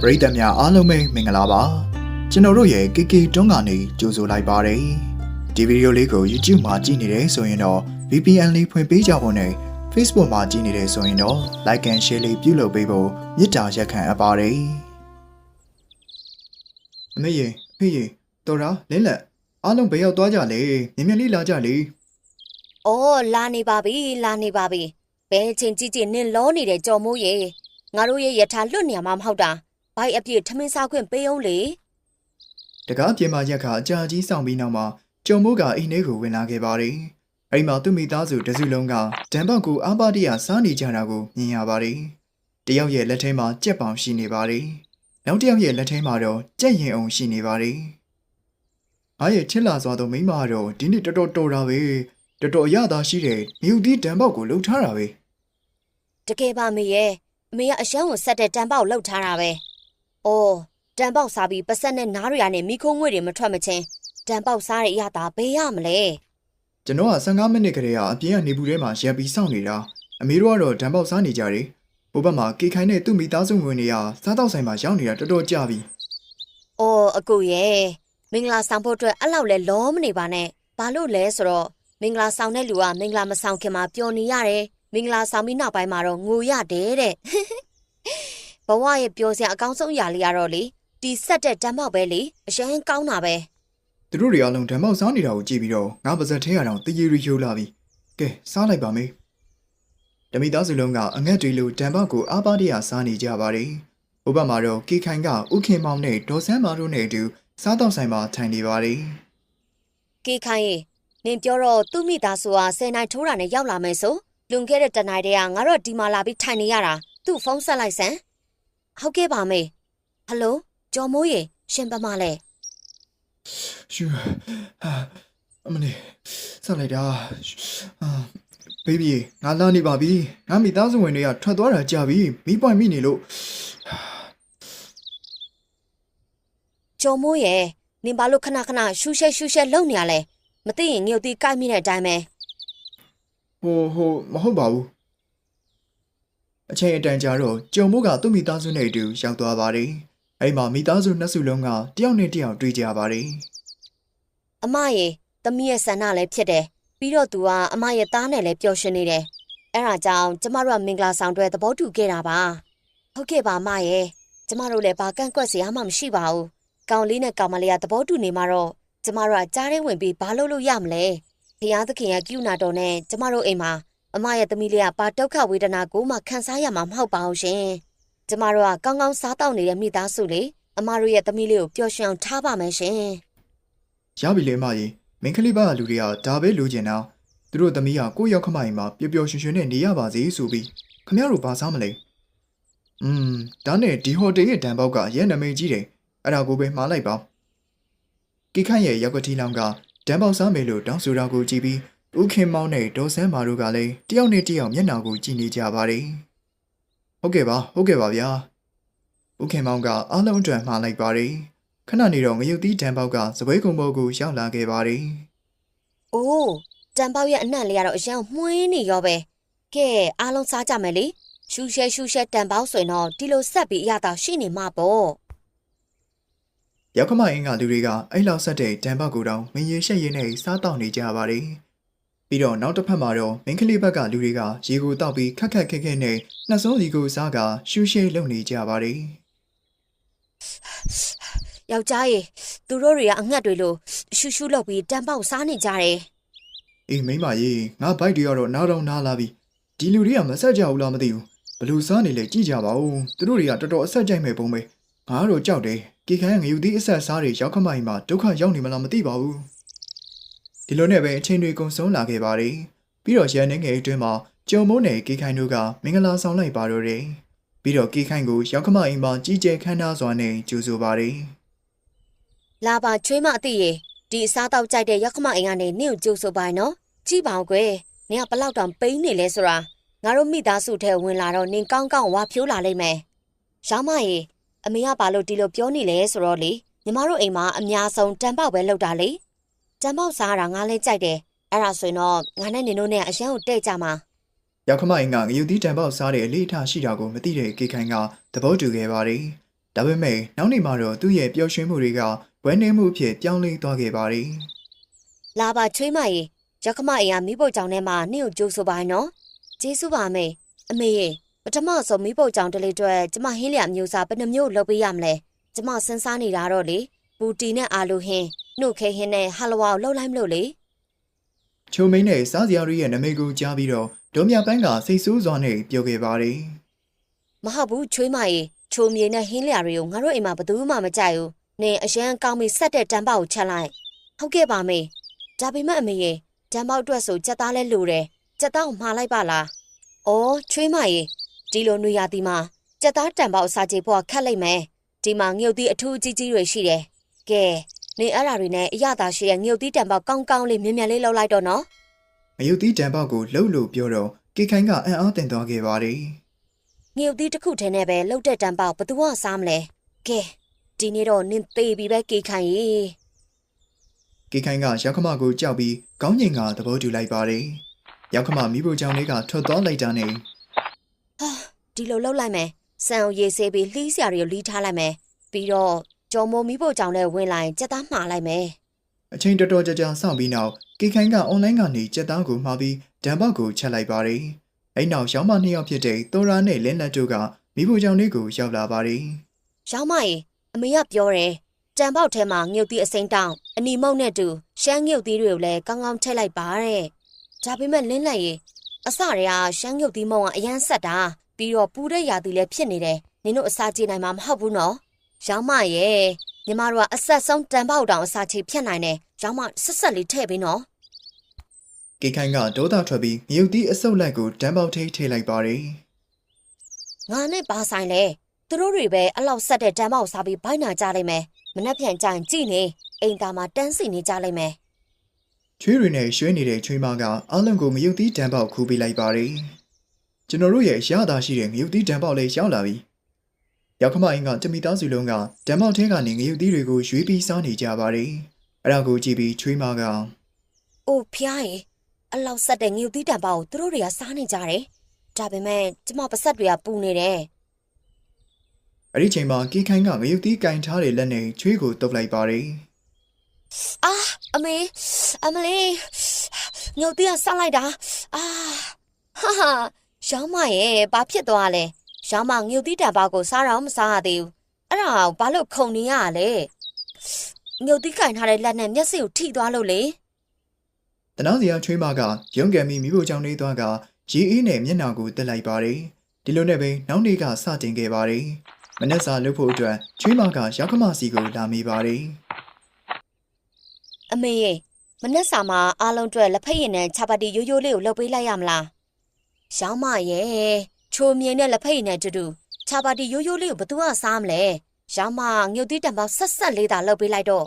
ပရိသတ်များအားလုံးပဲမင်္ဂလာပါကျွန်တော်တို့ရဲ့ KK တွန်းကနေကြိုဆိုလိုက်ပါတယ်ဒီဗီဒီယိုလေးကို YouTube မှာကြည့်နေတယ်ဆိုရင်တော့ VPN လေးဖွင့်ပေးကြဖို့နဲ့ Facebook မှာကြည့်နေတယ်ဆိုရင်တော့ Like and Share လေးပြုလုပ်ပေးဖို့မေတ္တာရက်ခံအပ်ပါတယ်အမေရေအဖေရေတော်တာလင်းလက်အားလုံးဘယ်ရောက်သွားကြလဲမြင်မြင်လေးလာကြလေ။အော်လာနေပါပြီလာနေပါပြီ။ဘယ်ချင်းကြည့်ကြည့်နင်လောနေတဲ့ကြော်မိုးရေငါတို့ရဲ့ယထာလွတ်နေမှာမဟုတ်တာ။ ဘိုက်အပြည့်ထမင်းစားခွင့်ပေးအောင်လေတကားပြင်မာရက်ခါအကြာကြီးဆောင်ပြီးနောက်မှာကြုံမိုးကအိမ်ထဲကိုဝင်လာခဲ့ပါတယ်။အဲဒီမှာသူ့မိသားစုတစ်စုလုံးကဒံပေါက်ကိုအာပါတိယစားနေကြတာကိုမြင်ရပါတယ်။တယောက်ရဲ့လက်ထဲမှာကြက်ပေါင်ရှိနေပါတယ်။နောက်တစ်ယောက်ရဲ့လက်ထဲမှာတော့ကြက်ရင်အောင်ရှိနေပါတယ်။အားရဲ့ချစ်လာစွာသောမိန်းမကတော့ဒီနေ့တော်တော်တော်တာပဲ။တော်တော်အရသာရှိတဲ့မြူတီဒံပေါက်ကိုလှုပ်ထားတာပဲ။တကယ်ပါမေရဲ့အမေကအရှမ်းကိုဆက်တဲ့တန်ပေါက်လှုပ်ထားတာပဲ။ အော်တန်ပေါက်စားပြီးပတ်ဆက်နဲ့နားတွေကနေမိခိုးငွေတွေမထွက်မချင်းတန်ပေါက်စားတဲ့အရသာဘေးရမလဲ။ကျွန်တော်က15မိနစ်ခရေကအပြင်ကနေဘူးထဲမှာရပ်ပြီးစောင့်နေတာ။အမေတို့ကတော့ဒံပေါက်စားနေကြတယ်။ဘိုးဘက်မှာကေခိုင်နဲ့သူ့မိသားစုဝင်တွေကစားတော့ဆိုင်မှာရောက်နေတာတော်တော်ကြာပြီ။။အော်အကူရဲ့မင်္ဂလာဆောင်ဖို့အတွက်အဲ့လောက်လဲလောမနေပါနဲ့။ဘာလို့လဲဆိုတော့မင်္ဂလာဆောင်တဲ့လူကမင်္ဂလာမဆောင်ခင်မှာပျော်နေရတယ်။မင်္ဂလာဆောင်ပြီးနောက်ပိုင်းမှာတော့ငိုရတယ်တဲ့။ ဘဝရဲ့ပျော်စရာအကောင်းဆုံးအရာလေးကတော့လေတီဆက်တဲ့တမ်းပေါက်ပဲလေအရန်ကောင်းတာပဲသူတို့တွေအလုံးဓမ္မောက်စားနေတာကိုကြည့်ပြီးတော့ငါပါဇက်ထဲရအောင်တရေရီရိုးလာပြီကဲစားလိုက်ပါမေဓမိသားစုလုံးကအငတ်တွေလိုဓမ္မောက်ကိုအာပါတရစားနေကြပါတယ်ဥပမာတော့ကေခိုင်ကဥခင်မောင်နဲ့ဒေါ်ဆန်းမာတို့နဲ့အတူစားတော့ဆိုင်မှာထိုင်နေပါတယ်။ကေခိုင်ရေနင်ပြောတော့သူ့မိသားစုကဆယ်နိုင်ထိုးတာနဲ့ရောက်လာမယ်ဆိုလွန်ခဲ့တဲ့တနင်္လာနေ့ကငါတို့ဒီမှာလာပြီးထိုင်နေရတာသူ့ဖုန်းဆက်လိုက်စမ်း။ ဟုတ်ကဲ့ပါမေ။ဟယ်လိုကျော်မိုးရေရှင်ပမလဲရှူဟာအမလေးစားလိုက်တာအာဘေဘီငါလာနေပါပြီငါမိသားစုဝင်တွေကထွက်သွားတာကြာပြီမိပွိုင်မိနေလို့ကျော်မိုးရေနင်ဘာလို့ခဏခဏရှူရှက်ရှူရှက်လုံနေရလဲမသိရင်ငုတ်တီးကိုက်မိတဲ့အတိုင်းပဲဟိုဟိုမဟုတ်ပါဘူး အချိန်အတန်ကြာတော့ကြုံမိုးကသူ့မိသားစုနဲ့အတူရောက်သွားပါတယ်အဲ့မှာမိသားစုနှစ်စုလုံးကတယောက်နဲ့တယောက်တွေ့ကြပါတယ်အမရေသမီးရဲ့ဆန္ဒလည်းဖြစ်တယ်ပြီးတော့ तू ကအမရဲ့သားနဲ့လည်းပျော်ရွှင်နေတယ်အဲ့ဒါကြောင့်ကျမတို့ကမင်္ဂလာဆောင်တွေသဘောတူခဲ့တာပါဟုတ်ကဲ့ပါအမရေကျမတို့လည်းဘာကန့်ကွက်စရာမှမရှိပါဘူးကောင်လေးနဲ့ကောင်မလေးကသဘောတူနေမှာတော့ကျမတို့ကကြားထဲဝင်ပြီးဘာလုပ်လို့ရမလဲဖျားသခင်ရဲ့ကယူနာတော်နဲ့ကျမတို့အိမ်မှာ အမရဲ့သမီးလေးကဘာဒုက္ခဝေဒနာကိုမှခံစားရမှာမဟုတ်ပါဘူးရှင်ကျမတို့ကကောင်းကောင်းစားတောက်နေတဲ့မိသားစုလေးအမတို့ရဲ့သမီးလေးကိုပျော်ရွှင်အောင်ထားပါမယ်ရှင်ရပြီလေမကြီးမင်းကလေးပါလူတွေကဒါပဲလိုချင်တာသူတို့သမီးကကိုယ့်ရောက်ခမအိမ်မှာပျော်ပျော်ရွှင်ရွှင်နဲ့နေရပါစေဆိုပြီးခမရတို့ဘာစားမလဲอืมဒါနဲ့ဒီဟိုတယ်ရဲ့တန်ပေါက်ကရဲနမိတ်ကြီးတယ်အဲ့ဒါကိုပဲမှားလိုက်ပါကိခန့်ရဲ့ရောက်ကတိလောင်ကတန်ပေါက်စားမယ်လို့တောင်းဆိုတာကိုကြည့်ပြီး ဦးခင်မောင်နဲ့ဒေါ်ဆန်းမာတို့ကလည်းတယောက်နဲ့တယောက်မျက်နှာကိုကြည့်နေကြပါတယ်ဟုတ်ကဲ့ပါဟုတ်ကဲ့ပါဗျာဦးခင်မောင်ကအားလုံးအတွက်မှားလိုက်ပါတယ်ခဏနေတော့ငရုတ်သီးတံပေါက်ကစပွဲကုံပေါ်ကိုရောက်လာခဲ့ပါတယ်။အိုးတန်ပေါက်ရဲ့အနံ့လေးကတော့အရန်မှွေးနေရောပဲ။ကဲအားလုံးစားကြမယ်လေ။ရှူရှဲရှူရှဲတန်ပေါက်ဆိုရင်တော့ဒီလိုဆက်ပြီးအရသာရှိနေမှာပေါ့။ရောက်ခမအင်းကလူတွေကအဲ့လောက်ဆက်တဲ့တံပေါက်ကိုတောင်မရင်ရှက်ရင်နဲ့စားတောက်နေကြပါတယ်။ ပြီးတော့နောက်တစ်ဖက်မှာတော့မင်းကလေးဘက်ကလူတွေကရေကိုတောက်ပြီးခက်ခက်ခဲခဲနဲ့နှစုံးစီကိုစားကရှူရှဲလုပ်နေကြပါတယ်။ယောက်ျားရေသူတို့တွေကအငှက်တွေလိုရှူရှူလုပ်ပြီးတန်ပေါက်စားနေကြတယ်။အေးမိမကြီးငါဘိုက်တွေကတော့နားတော့နားလာပြီ။ဒီလူတွေကမဆက်ကြဘူးလားမသိဘူး။ဘလူစားနေလေကြည့်ကြပါဦး။သူတို့တွေကတော်တော်အဆက်ကြိုက်မဲ့ပုံပဲ။ငါကတော့ကြောက်တယ်။ကေခိုင်းကငရုတ်သီးအဆက်စားတွေရောက်ခမအိမ်မှာဒုက္ခရောက်နေမလားမသိပါဘူး။ ဒီလိုနဲ့ပဲအချိန်တွေကုန်ဆုံးလာခဲ့ပါတယ်။ပြီးတော့ရန်နေငယ်အတွင်းမှာကြုံမိုးနယ်ကေခိုင်တို့ကမင်္ဂလာဆောင်လိုက်ပါတော့တယ်။ပြီးတော့ကေခိုင်ကိုရောက်ခမအိမ်မှာကြီးကျယ်ခမ်းနားစွာနဲ့ကြိုဆိုပါတယ်။လာပါချွေးမအသိရေဒီအစားတောက်ကြိုက်တဲ့ရောက်ခမအိမ်ကနေနင့်ကိုကြိုဆိုပါနော်။ကြည့်ပါဦးကွယ်။နင်ကဘလောက်တောင်ပိန်းနေလဲဆိုတာငါတို့မိသားစုထဲဝင်လာတော့နင်ကောင်းကောင်းဝါဖြိုးလာလိမ့်မယ်။ရောင်းမရေအမေကဘာလို့ဒီလိုပြောနေလဲဆိုတော့လေညီမတို့အိမ်မှာအများဆုံးတန်ပေါက်ပဲလောက်တာလေ။ တန်ပေါက်စားတာငါလည်းကြိုက်တယ်။အဲ့ဒါဆိုရင်တော့ငါနဲ့နင်တို့နဲ့အရန်ကိုတဲ့ကြမှာ။ရောက်ခမအိမ်ကငရုတ်သီးတံပေါက်စားတဲ့အလေးထားရှိတာကိုမသိတဲ့ကေခိုင်ကသဘောတူခဲ့ပါတယ်ဒါပေမဲ့နောက်နေ့မှာတော့သူ့ရဲ့ပျော်ရွှင်မှုတွေကဝမ်းနည်းမှုအဖြစ်ပြောင်းလဲသွားခဲ့ပါတယ်လာပါချွေးမရေရခမအိမ်ကမိဖို့ကြောင့်ထဲမှာနင့်ကိုကြိုးဆိုပါနော်ကျေးဇူးပါမေအမေရေပထမဆုံးမိဖို့ကြောင့်တလေးအတွက်ကျမဟင်းလျာမျိုးစားဘယ်နှမျိုးလုပ်ပေးရမလဲကျမစဉ်းစားနေတာတော့လေပူတီနဲ့အာလူဟင်း နှုတ်ခဲဟင်းနဲ့ဟာလဝါကိုလှုပ်လိုက်မလို့လေ။ချုံမင်းနဲ့စားစရာတွေရဲ့နာမည်ကိုကြားပြီးတော့ဒေါ်မြပန်းကစိတ်ဆိုးစွာနဲ့ပြောခဲ့ပါတယ်မဟုတ်ဘူးချွေးမရေချိုမြေနဲ့ဟင်းလျာတွေကိုငါတို့အိမ်မှာဘယ်သူမှမကြိုက်ဘူးနင်အရန်ကောင်းပြီးဆက်တဲ့တံပေါက်ကိုချက်လိုက်ဟုတ်ကဲ့ပါမေဒါပေမဲ့အမေရေတံပေါက်အတွက်ဆိုကြက်သားလဲလိုတယ်ကြက်သားကိုမှားလိုက်ပါလားအော်ချွေးမရေဒီလိုနွေရာသီမှာကြက်သားတံပေါက်စာကြေဖို့ခက်လိုက်မယ်ဒီမှာငှုတ်သီးအထူးကြီးကြီးတွေရှိတယ်ကဲ နေအဲ့ဓာတွေနဲ့အရသာရှိတဲ့ငှုတ်သီးတံပေါက်ကောင်းကောင်းလေးမြင်မြန်လေးလောက်လိုက်တော့နော်။မယုတ်သီးတံပေါက်ကိုလှုပ်လို့ပြောတော့ကေခိုင်ကအံ့အားသင့်သွားခဲ့ပါတယ်ငှုတ်သီးတစ်ခုထဲနဲ့ပဲလှုပ်တဲ့တံပေါက်ဘသူကစားမလဲကဲဒီနေ့တော့နင်သေးပြီပဲကေခိုင်ရေ။ကေခိုင်ကရောက်ခမကိုကြောက်ပြီးကောင်းကျင်ကသဘောတူလိုက်ပါတယ်။ရောက်ခမမိဖို့ကြောင့်လေးကထွက်သွားလိုက်တာနဲ့ဟာဒီလိုလှုပ်လိုက်မယ်ဆန်ကိုရေဆေးပြီးလှီးစရာတွေကိုလှီးထားလိုက်မယ်ပြီးတော့ ကြော်မိုးမီးဖို့ကြောင့်လည်းဝင်လာရင်ကြက်သားမှားလိုက်မယ်အချိန်တော်တော်ကြာကြာစောင့်ပြီးနောက်ကေခိုင်ကအွန်လိုင်းကနေကြက်သားကိုမှာပြီးတံပေါက်ကိုချက်လိုက်ပါတယ်။အဲ့နောက်ရောင်းမနှစ်ယောက်ဖြစ်တဲ့သောရာနဲ့လင်းလက်တို့ကမိဖို့ကြောင့်လေးကိုရောက်လာပါတယ်။ရောင်းမရေအမေကပြောတယ်တံပေါက်ထဲမှာငှုတ်သီးအစိမ်းတောင်းအနီမုတ်နဲ့တူရှမ်းငှုတ်သီးတွေကိုလည်းကောင်းကောင်းထည့်လိုက်ပါတဲ့ဒါပေမဲ့လင်းလိုက်ရေအစတည်းကရှမ်းငှုတ်သီးမုံကအရန်ဆက်တာပြီးတော့ပူတဲ့ရာသီလည်းဖြစ်နေတယ်နင်တို့အစာကြေနိုင်မှာမဟုတ်ဘူးနော် ရောင်းမရေညီမတို့ကအဆက်ဆုံးတံပေါက်တောင်အစာချေဖြတ်နိုင်တယ်ရောင်းမဆက်ဆက်လေးထည့်ပေးနော်ကေခိုင်ကဒေါသထွက်ပြီးမြုပ်သီးအဆုပ်လိုက်ကိုတန်းပေါက်ထိထိလိုက်ပါတယ်ငါနဲ့ပါဆိုင်လဲသူတို့တွေပဲအလောက်ဆက်တဲ့တံပေါက်စားပြီးဘိုင်းနာကြလိုက်မယ်မနှက်ပြန်ကြရင်ကြည်နေအိမ်သားမှာတန်းစီနေကြလိုက်မယ်။ချွေးတွေနဲ့ရွှဲနေတဲ့ချွေးမကအလုံးကိုမြုပ်သီးတန်းပေါက်ခူးပေးလိုက်ပါတယ်။ကျွန်တော်တို့ရဲ့ရတာရှိတဲ့မြုပ်သီးတန်းပေါက်လေးရောက်လာပြီ။ ရောက်ခမအင်းကတမိသားစုလုံးကတန်းပေါက်ထဲကနေမြုပ်သီးတွေကိုရွေးပြီးစားနေကြပါတယ်။အဲ့ဒါကိုကြည့်ပြီးချွေးမက။အိုဖျားရေအလောက်ဆက်တဲ့ငြုပ်သီးတံပါကိုသူတို့တွေကစားနေကြတယ်။ဒါပေမဲ့ကျမပါဆက်တွေကပူနေတယ်အဲ့ဒီချိန်မှာကေခိုင်ကမြုပ်သီးကင်ထားတဲ့လက်နဲ့ချွေးကိုတုပ်လိုက်ပါတယ်။အာအမေအမလေးငြုပ်သီးကဆက်လိုက်တာ။အာဟာဟာရောင်းမရဲ့ဘာဖြစ်သွားလဲ။ ရောင်းမငြုပ်သီးတံပါကိုစားတော့မစားရသေးဘူး။အဲ့ဒါကိုဘာလို့ခုန်နေရလဲ။ငြုပ်သီးကင်ထားတဲ့လက်နဲ့မျက်စိကိုထိသွားလို့လေ။တနာစီယာချွေးမကရုံးကန်ပြီးမိဖို့ကြောင့်နေသွားကရေအေးနဲ့မျက်နှာကိုတက်လိုက်ပါတယ်။ဒီလိုနဲ့ပဲနောက်နေ့ကစတင်ခဲ့ပါတယ်။မနက်စာလုပ်ဖို့အတွက်ချွေးမကရောက်ခမစီကိုလာမိပါတယ်။။အမေရေမနှက်စာမှာအားလုံးအတွက်လက်ဖက်ရည်နဲ့ချာပါတီရိုးရိုးလေးကိုလုပ်ပေးလိုက်ရမလား။ရောင်းမရဲ့ ချိုမြင်တဲ့လက်ဖက်ရည်နဲ့တူတူချာပါတီရိုးရိုးလေးကိုဘယ်သူကစားမလဲ။ရောင်းမငှုတ်သီးတံပေါက်ဆက်ဆက်လေးသာလုပ်ပေးလိုက်တော့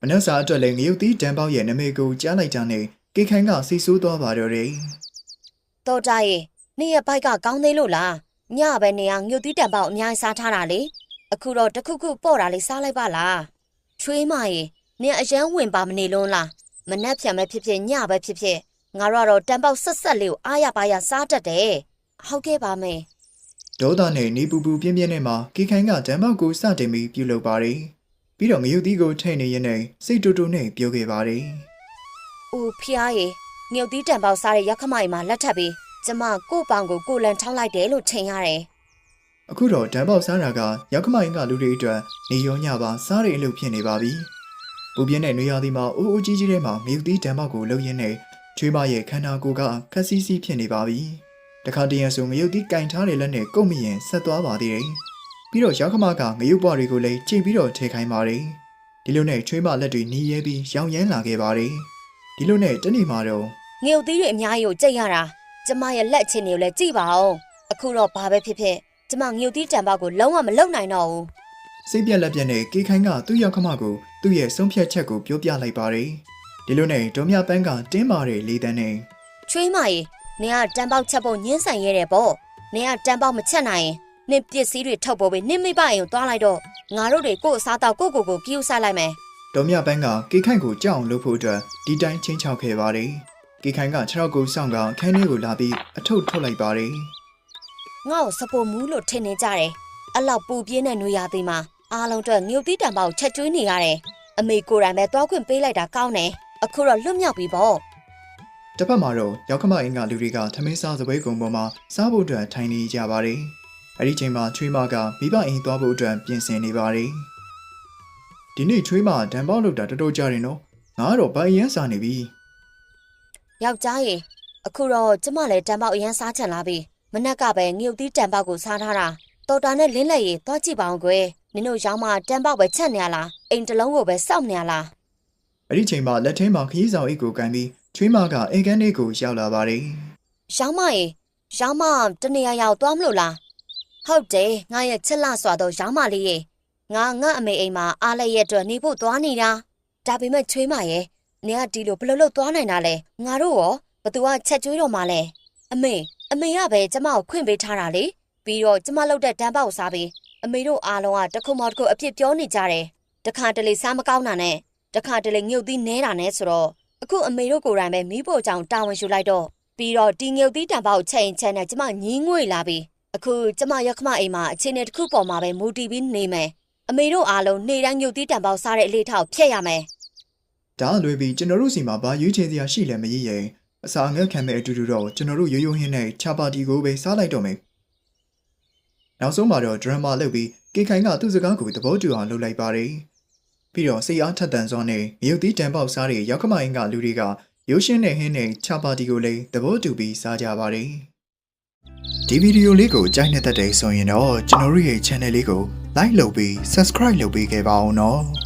မနက်စာအတွက်လည်းငရုတ်သီးတန်ပေါက်ရဲ့နာမည်ကိုကြားလိုက်တာနဲ့ကေခိုင်ကစီဆိုးသွားပါတော့တယ်တော်ကြရဲ့နေ့ရဲ့ဘိုက်ကကောင်းသေးလို့လား။ညပဲနေအောင်ငှုတ်သီးတံပေါက်အများကြီးစားထားတာလေ။အခုတော့တစ်ခုခုပေါ့တာလေးစားလိုက်ပါလား။ချွေးမရေနင်အရန်ဝင်ပါမနေလုံးလား။မနှက်ဖြံပဲဖြစ်ဖြစ်ညပဲဖြစ်ဖြစ်ငါတို့ကတော့တံပေါက်ဆက်ဆက်လေးကိုအားရပါရစားတတ်တယ်။ ဟုတ်ကဲ့ပါမေ။။ဒေါသနဲ့နေပူပူပြင်းပြင်းနဲ့မှကေခိုင်ကတန်ပေါက်ကိုစတင်ပြီးပြုလုပ်ပါတယ်။ပြီးတော့ငရုတ်သီးကိုထိတ်နေရင်နဲ့စိတ်တူတူနဲ့ပြောခဲ့ပါတယ်။အိုဖျားရေငှုတ်သီးတံပေါက်စားတဲ့ရက်ခမိုင်မှာလက်ထပ်ပြီးကျမကို့ပောင်ကိုကိုလန်ထောင်းလိုက်တယ်လို့ထင်ရတယ်။အခုတော့တန်ပေါက်စားတာကရောက်ခမိုင်ကလူတွေအတွက်နေရောညပါစားတဲ့အလုပ်ဖြစ်နေပါပြီ။ပူပြင်းတဲ့နေရာဒီမှာအိုးအိုးကြီးကြီးထဲမှာငရုတ်သီးတန်ပေါက်ကိုလှုပ်ရင်းနဲ့ချွေးမရဲ့ခန္ဓာကိုယ်ကခက်စီးစီးဖြစ်နေပါပြီ။ တခါတည်းရဆိုငရုတ်သီးကင်ထားတဲ့လက်နဲ့ကုတ်မရင်ဆက်သွားပါသေးတယ်။ပြီးတော့ရောက်ခမကငရုတ်ပွားတွေကိုလည်းချိန်ပြီးတော့ထည့်ခိုင်းပါတယ်။ဒီလိုနဲ့ချွေးမလက်တွေနီးရဲပြီးရောင်ရမ်းလာခဲ့ပါတယ်။ဒီလိုနဲ့တနေ့မှာတော့။ငှုတ်သီးတွေအများကြီးကိုကြိတ်ရတာကျမရဲ့လက်ချင်းတွေကိုလည်းကြည့်ပါအောင်။အခုတော့ဘာပဲဖြစ်ဖြစ်ကျမငှုတ်သီးတံပေါက်ကိုလုံးဝမလုံနိုင်တော့ဘူးစိတ်ပြက်လက်ပြက်နဲ့ကေခိုင်ကသူ့ရောက်ခမကိုသူ့ရဲ့ဆုံးဖြတ်ချက်ကိုပြောပြလိုက်ပါတယ်။ဒီလိုနဲ့ဒေါ်မြပန်းကတင်းမာတဲ့လေးတန်းနဲ့။ချွေးမရေ နင်ကတံပေါက်ချက်ဖို့ညှင်းဆန်ရဲတယ်ပေါ့။နင်ကတံပေါက်မချက်နိုင်ရင်နင်ပစ္စည်းတွေထုတ်ဖို့ပဲနင်မိဘအိမ်ကိုသွားလိုက်တော့ငါတို့တွေကို့အစားတော့ကိုကိုကိုပြူစားလိုက်မယ်ဒေါ်မြပန်းကကေခိုင်ကိုကြောက်အောင်လုပ်ဖို့အတွက်ဒီတိုင်းချင်းချောက်ခဲ့ပါတယ်။ကေခိုင်ကခြေထောက်ကိုစောင့်ကခန်းလေးကိုလာပြီးအထုပ်ထုတ်လိုက်ပါတယ်။။ငါ့ကိုစပိုမူးလို့ထင်နေကြတယ်။အဲ့လောက်ပူပြင်းတဲ့နွေရာသီမှာအားလုံးအတွက်ငြုပ်သီးတံပေါက်ချက်ကျွေးနေရတယ်အမေကိုယ်တိုင်ပဲသွားခွင့်ပေးလိုက်တာကောင်းတယ်အခုတော့လွတ်မြောက်ပြီပေါ့ တစ်ဖက်မှာတော့ရောက်ခမအင်ကလူတွေကထမင်းစားစပွဲကုံပေါ်မှာစားဖို့အတွက်ထိုင်နေကြပါတယ်။အဲဒီချိန်မှာချွေးမကမိဘအိမ်သွားဖို့အတွက်ပြင်ဆင်နေပါတယ်။ဒီနေ့ချွေးမဒံပေါက်လောက်တာတော်တော်ကြာတယ်နော်။ငါကတော့ဗိုင်ရန်စားနေပြီယောက်ျားရေအခုတော့ကျမလည်းတံပေါက်အရန်စားချင်လာပြီမနက်ကပဲငြုပ်သီးတံပေါက်ကိုစားထားတာတော်တာနဲ့လင်းလက်ရေသွားကြည့်ပါအောင်ကွယ်နင်တို့ရောင်းမတံပေါက်ပဲချက်နေရလားအိမ်တစ်လုံးကိုပဲစောင့်နေရလား။အဲဒီချိန်မှာလက်ထဲမှာခရီးဆောင်အိတ်ကိုကန်ပြီး ချွေးမကအိမ်ကန်းလေးကိုရောက်လာပါတယ်ရောင်းမရေရောင်းမတနေရာရောက်သွားမလို့လားဟုတ်တယ်ငါရဲ့ချစ်လစွာတော့ရောင်းမလေးရေငါငါအမေအိမ်မှာအားလည်းရဲ့အတွက်နေဖို့သွားနေတာဒါပေမဲ့ချွေးမရေနေကဒီလိုဘယ်လိုလုပ်သွားနိုင်တာလဲငါတို့ရောဘသူကချက်ကျွေးတော့မှလဲအမေအမေကပဲကျမကိုခွင့်ပေးထားတာလေပြီးတော့ကျမလုပ်တဲ့တန်းပေါက်စားပြီးအမေတို့အားလုံးကတစ်ခုမှတစ်ခုအပြစ်ပြောနေကြတယ်တခါတလေစားမကောင်းတာနဲ့တခါတလေငြုတ်သီးနဲတာနဲ့ဆိုတော့ အခုအမေတို့ကိုယ်တိုင်ပဲမိဖို့ကြောင့်တာဝန်ယူလိုက်တော့ပြီးတော့ဒီငုတ်သီးတံပေါက်ချိန်ချက်နဲ့ကျမညင်းငွေလာပြီအခုကျမရက်ခမအိမ်မှာအခြေအနေတစ်ခုပေါ်မှာပဲမူတည်ပြီးနေမယ်အမေတို့အားလုံးနေတိုင်းငုတ်သီးတံပေါက်စားတဲ့အလေးထောက်ဖျက်ရမယ်။ဒါအလွယ်ပြီးကျွန်တော်တို့စီမှာဘာရွေးချယ်စရာရှိလဲမရည်ရင်အစာငတ်ခံမဲ့အတူတူတော့ကျွန်တော်တို့ရိုးရိုးဟင်းနဲ့ချာပါတီကိုပဲစားလိုက်တော့မယ်။နောက်ဆုံးမှာတော့ဒရမာလုပ်ပြီးကေခိုင်ကသူ့စကားကိုသဘောတူအောင်လုပ်လိုက်ပါတယ်။ ပြီးတော့စိတ်အားထက်သန်စွာနဲ့မြုပ်သီးတံပေါက်စားတဲ့ရောက်ခမအင်ကလူတွေကရိုးရှင်းတဲ့ဟင်းနဲ့ချာပါတီကိုလည်းသဘောတူပြီးစားကြပါတယ်။ဒီဗီဒီယိုလေးကိုကြိုက်နေတဲ့တဲ့ဆိုရင်တော့ကျွန်တော်တို့ရဲ့ channel လေးကို like လုပ်ပြီး subscribe လုပ်ပေးခဲ့ပါအောင်နော်။